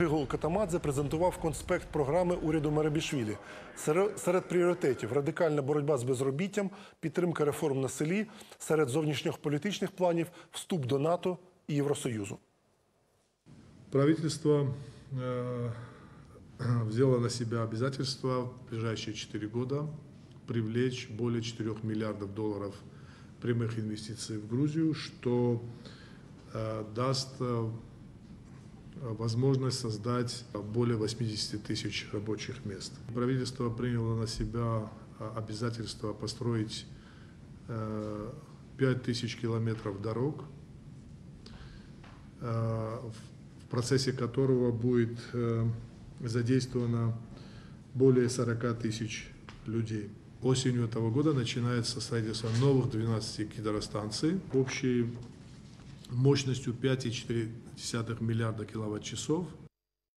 Григол Катамадзе презентував конспект програми уряду Меребішвілі. Серед, серед пріоритетів радикальна боротьба з безробіттям, підтримка реформ на селі, серед зовнішньополітичних планів вступ до НАТО і Євросоюзу. Правительство э, взяло на себя обязательство в ближайшие 4 года привлечь более 4 миллиардов долларов прямых инвестиций в Грузию, что э, даст э, возможность создать более 80 тысяч рабочих мест. Правительство приняло на себя э, обязательство построить э, 5 тысяч километров дорог, э, в процессе которого будет э, задействовано более 40 тысяч людей. Осенью этого года начинается строительство новых 12 гидростанций общей мощностью 5,4 миллиарда киловатт-часов –